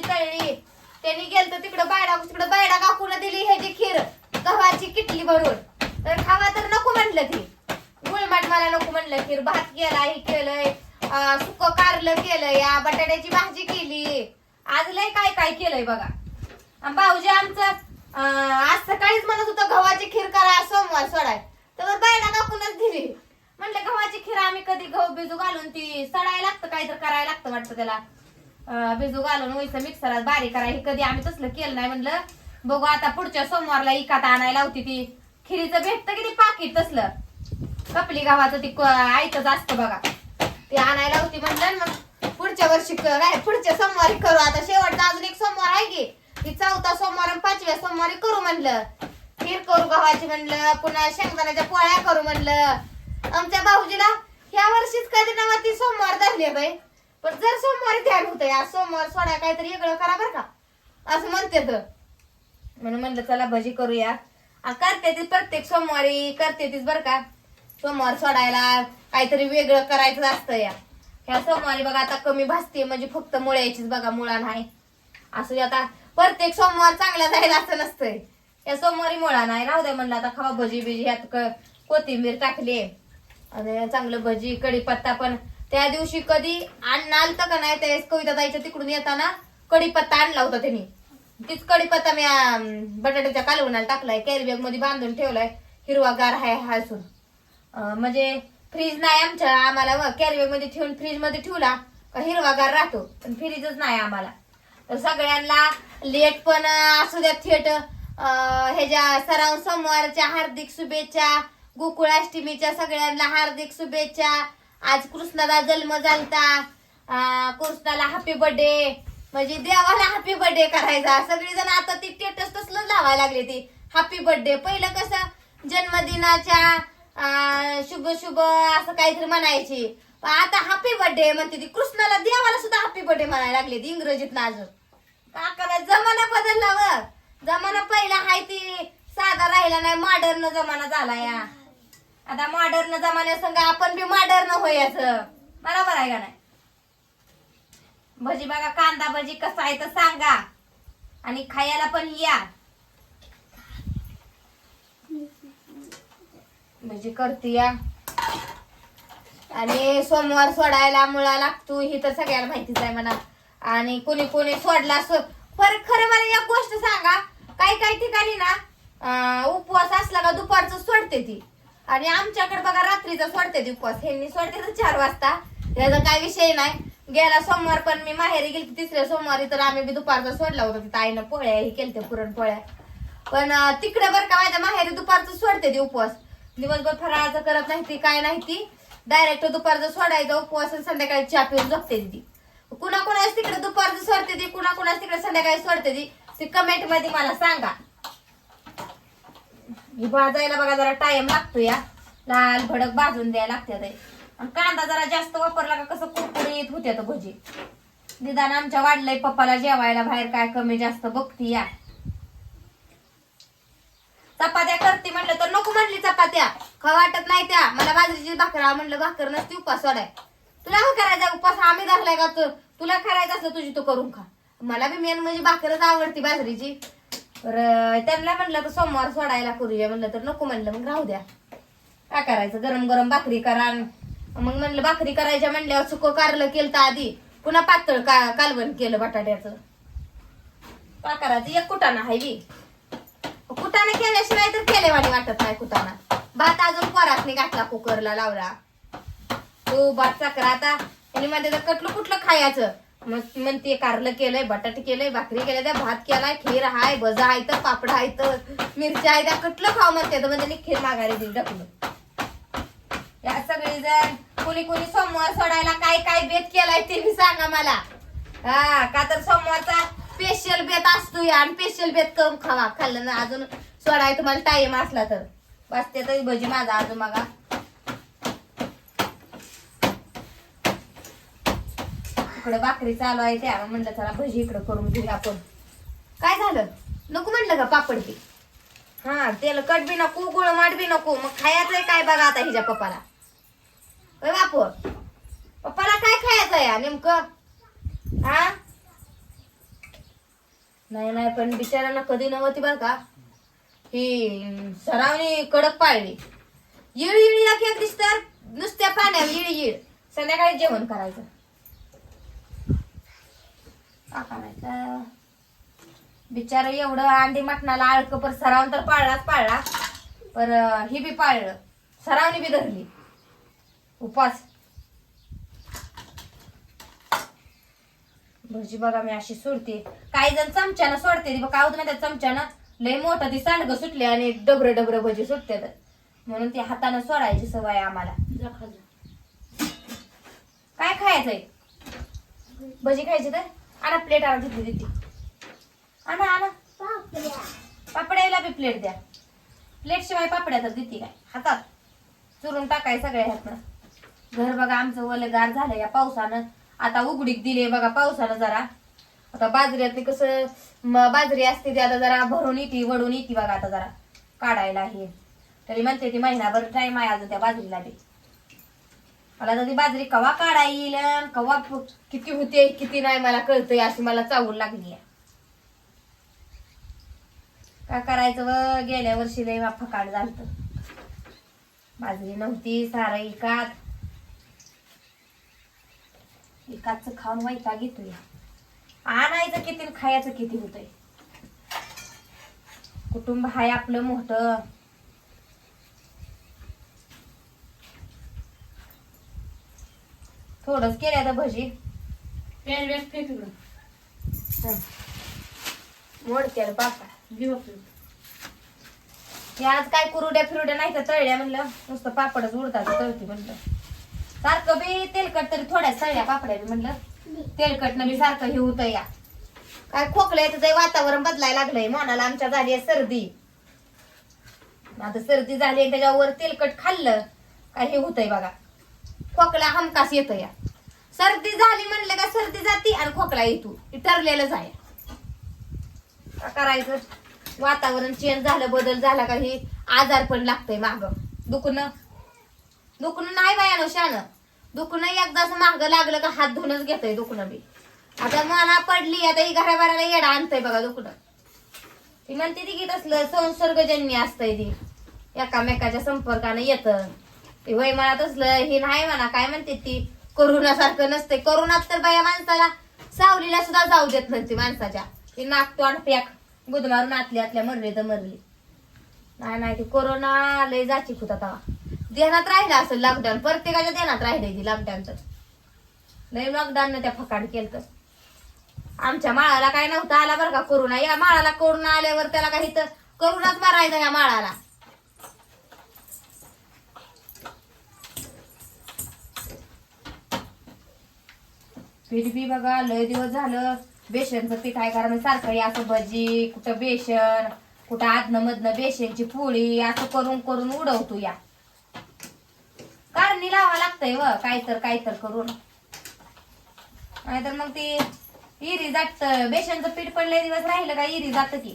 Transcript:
भज्याचा तळली त्यांनी गेलत तिकडं बायडा तिकडं बायडा काकून दिली ह्याची खीर गव्हाची किटली भरून. तर खावा तर नको म्हणलं ती. गुळमाट मला नको म्हणलं खीर. भात केला हे केलंय सुक कारलं केलंय या बटाट्याची भाजी केली. आज लय काय काय केलंय बघा. भाऊजी आमचं आज सकाळीच म्हणत होतं गव्हाची खीर करा सोमवार सोडाय. तर बायडा काकूनच दिली. म्हणलं गव्हाची खीर आम्ही कधी गहू बिजू घालून ती सडायला लागतं काय तर करायला लागतं वाटतं त्याला. भिजू बिजू घालून व्हायचं मिक्सरात बारीक करा. हे कधी आम्ही तसलं केलं नाही म्हणलं. बघू आता पुढच्या सोमवारला इकात आणायला होती ती. खिरीचं भेटतं की ती पाकिट तसलं? कपली गावाचं ती क- असतं बघा. ते आणायला होती म्हणलं मग पुढच्या वर्षी काय पुढच्या सोमवारी करू. आता शेवटचा अजून एक सोमवार आहे की. ती चौथा सोमवार आणि पाचव्या सोमवारी करू म्हणलं. खीर करू गव्हाची म्हणलं. पुन्हा शेंगदाण्याच्या पोळ्या करू म्हणलं. आमच्या भाऊजीला ह्या वर्षीच कधी नव्हती ती सोमवार धरली बाई. पण जर सोमवारी ध्यान होतं या सोमवार सोडा काहीतरी वेगळं करा बरं का. असं म्हणते तर. म्हणून म्हणलं चला भजी करूया. आ, करते ती प्रत्येक सोमवारी करते तीच बरं का. सोमवार सोडायला काहीतरी वेगळं करायचं असतं या. ह्या सोमवारी बघा आता कमी भासते म्हणजे फक्त मुळ्याचीच बघा मुळा नाही. असं आता प्रत्येक सोमवार चांगला जाईल असं नसतंय. या सोमवारी मुळा नाही राहू दे म्हणलं आता खावा भजी बिजी ह्यात क- कोथिंबीर टाकली आणि चांगलं भजी कढीपत्ता पण त्या दिवशी कधी अन्न तर का नाही त्यावेळेस कविता ताईच्या तिकडून येताना कढीपत्ता आणला होता त्यांनी. तीच कढीपत्ता मी अं, बटाट्याच्या कालवणाला टाकलाय कॅरी बॅगमध्ये बांधून ठेवलाय हिरवागार हाय हसून अं, म्हणजे फ्रीज नाही आमच्या आम्हाला कॅरी बॅगमध्ये ठेवून फ्रीजमध्ये ठेवला का हिरवागार राहतो पण फ्रीजच नाही आम्हाला. तर सगळ्यांना लेट पण अं, असू द्या थेट अं, ह्याच्या सराव सोमवारच्या हार्दिक शुभेच्छा गोकुळाष्टमीच्या सगळ्यांना हार्दिक शुभेच्छा आज कृष्णाला जन्म झालता. कृष्णाला हॅपी बर्थडे म्हणजे देवाला हॅपी बर्थडे करायचा. सगळी जण आता ती स्टेटस तसलं लावायला लागले ती. हॅपी बर्थडे पहिलं कसं जन्मदिनाच्या शुभ शुभ असं काहीतरी म्हणायची. पण आता हॅपी बर्थडे म्हणते ती. कृष्णाला देवाला सुद्धा हॅपी बर्थडे म्हणायला लागली ती इंग्रजीत अजून. का करायचं जमाना बदलला व. जमाना पहिला हाय ती साधा राहिला नाही मॉडर्न जमाना झाला या. आता मॉडर्न जमान्यासंग आपण बी मॉडर्न होयाचं बरोबर आहे का नाही? भजी बघा कांदा भजी कसा आहे तर सांगा. आणि खायला पण या. भजी करते या. आणि सोमवार सोडायला मुळा लागतो ही तर सगळ्याला माहितीच आहे म्हणा. आणि कोणी कोणी सोडला सो पर खरं मला एक गोष्ट सांगा. काही काही ठिकाणी ना उपवास असला का दुपारचं सोडते ती. आणि आमच्याकडे बघा रात्रीचा सोडते ती उपवास ह्यांनी सोडते तर चार वाजता. त्याचा काय विषय नाही. गेला सोमवार पण मी माहेरी गेली तिसऱ्या सोमवारी तर आम्ही बी दुपारचा सोडला होता. तिथं आईनं पोळ्या हे केलते पुरणपोळ्या. पण तिकडे बरं का माझ्या माहेरी दुपारचं सोडते ती उपवास दिवसभर फराळाचं करत नाही ती काय नाही ती. डायरेक्ट दुपारचं सोडायचं उपवास आणि संध्याकाळी चहा पिऊन झोपते ती. कुणाकुणाच तिकडे दुपारचं सोडते ती कुणाकुणाच तिकडे संध्याकाळी सोडते ती. ती कमेंटमध्ये मला सांगा. ही भाजायला बघा जरा टाइम लागतो या लाल भडक भाजून द्यायला लागते आणि कांदा जरा जास्त वापरला का कसं कुरकुरीत होते तो भजी. निदान आमच्या वाढलंय पप्पाला जेवायला बाहेर काय कमी जास्त बघती या चपात्या करते म्हणलं तर नको म्हणली चपात्या. खा वाटत नाही त्या. मला बाजरीची भाकर म्हणलं भाकर नसती उपास वाढाय तुला काय करायचा उपास? आम्ही धरलाय का तुला करायचं असलं तुझी तू करून खा. मला बी मेन म्हणजे भाकरच आवडती बाजरीची. तर त्यांना म्हणलं तर सोमवार सोडायला करूया म्हणलं तर नको म्हणलं. मग राहू द्या. काय करायचं? गरम गरम भाकरी करा. मग म्हणलं भाकरी करायच्या म्हणल्यावर सुकं कारलं केलं तर आधी. पुन्हा पातळ का कालवण केलं बटाट्याचं. काय करायचं? एक कुटाणा हाय बी. कुटाणा केल्याशिवाय तर केलेवाणी वाटत नाही कुटाणा. भात अजून परातने घातला कुकरला लावला. तो भात चक्र आता आणि मध्ये तर कटलं कुठलं खायचं. मग म्हणते कारलं केलंय बटाटे केलंय भाकरी केल्या त्या भात केलाय खीर हाय भजा आहे तर पापड आहे तर मिरच्या आहे त्या कटलं खाऊ म्हणते तर म्हणजे खीर माघारी दिली ढकलून. या सगळी जण कोणी कोणी सोमवार सोडायला काय काय बेत केलाय ते मी सांगा मला. हा का तर सोमवारचा स्पेशल बेत असतो या आणि स्पेशल बेत करून खावा. खाल्लं ना अजून सोडाय तुम्हाला टाइम असला तर. बस ते तरी भजी माझा अजून मागा इकडे भाकरी चालू आहे त्या म्हणलं चला भजी इकडे करून घेऊया आपण. काय झालं? नको म्हणलं का पापड ती. हा तेल कट बी नको गुळ माट बी नको. मग खायचंय काय बघा आता हिच्या पप्पाला? होय बापू पप्पाला काय खायचं या नेमकं? हा? नाही नाही पण बिचाराला कधी नव्हती बर का? ही सरावनी कडक पाळली. येळ येळी एक एक दिस तर नुसत्या पाण्यावर येळ येळ संध्याकाळी जेवण करायचं. बिचार एवढं अंडी मटणाला आळक पर सरावून तर पाळलाच पाळला. पर ही बी पाळलं. सरावनी बी धरली. उपास भजी बघा मी अशी सोडते. काही जण चमच्यानं सोडते. ती बघा काय होतं ना त्या चमच्यानं लय मोठं ती सांडगं सुटले आणि डबर डबर भजी सुटते म्हणून ती हातानं सोडायची सवय आम्हाला. काय खायचंय? भजी खायची तर? आणा प्लेट आणा तिथली देते. आणा आणा पापड्याला बी प्लेट द्या. प्लेट शिवाय पापड्या तर देते काय? हातात. चुरून टाकाय सगळ्या ह्यातनं. घर बघा आमचं वलगार झालं या पावसानं. आता उघडीक दिली बघा पावसानं जरा. आता बाजरीत कसं बाजरी असते ती आता जरा भरून येते वडून येते बघा आता जरा. काढायला हे तरी म्हणते ती महिनाभर टाईम आहे अजून त्या बाजरीला बी. मला तर ती बाजरी कवा काढा येईल अन कवा किती होते किती नाही मला कळतंय अशी मला चावून लागली काय करायचं व? गेल्या वर्षी लय फकाड झालत. बाजरी नव्हती सारं इकात इकाच खाऊन वैता घेतोय आणायचं किती खायचं किती होतंय. कुटुंब हाय आपलं मोठं. थोडंच केलं आता भजी. पॅन बॅग फेक इकडं मोडते पापा. घे बापरे. हे आज काय कुरुड्या फिरुड्या नाही तर तळल्या म्हणलं. नुसतं पापडच उडतात तळती म्हणलं. सारखं बी तेलकट तरी थोड्या तळल्या पापड्या बी म्हणलं. तेलकटनं बी सारखं हे होतं या. काय खोकलं येतं ते वातावरण बदलायला लागलंय. मनाला आमच्या झाली आहे सर्दी. आता सर्दी झाली त्याच्यावर तेलकट खाल्लं. काय हे होतंय बघा. खोकला हमकास येतं या. सर्दी झाली म्हणलं का सर्दी जाती आणि खोकला येतो. ठरलेलंच आहे. करायचं? वातावरण चेंज झालं बदल झाला का हे आजार पण लागतंय माग. दुखणं? दुखणं नाही बायानो शान. दुखणं एकदाच माग लागलं का हात धुणच घेतोय दुखणं बी. आता मना पडली आता ही घराबाराला येडा आणतंय बघा दुखणं. ती म्हणते ती की तसलं संसर्गजन्य असतंय ती. एकामेकाच्या संपर्कानं येतं. ते वय म्हणत असलं हे नाही म्हणा काय म्हणते ती? करोना सारखं नसते करोनात तर बाया माणसाला सावलीला सुद्धा जाऊ देत नसते माणसाच्या. ती नाक तोंड पॅक गुद मारून आतल्या आतल्या मरली तर मरली. नाही नाही ती कोरोना लय जाची होता तवा देण्यात राहिला असेल लॉकडाऊन प्रत्येकाच्या देण्यात राहिले ती लॉकडाऊन तर. लय लॉकडाऊन त्या फकाड केलं तर आमच्या माळाला काय नव्हतं आला बरं का कोरोना. या माळाला कोरोना आल्यावर त्याला काही तर करोनाच मारायचा या माळाला. पीठ बी बघा लय दिवस झालं. बेसनचं पीठ आहे कारण सारखं असं भजी कुठं बेसन कुठं आदनं मधनं बेसनची पोळी असं करून करून उडवतो या. कारणी लावा लागतंय व काय तर काय तर करून. नाहीतर मग ती इरी जात बेसनचं पीठ पडले दिवस राहिलं का इरी जात की.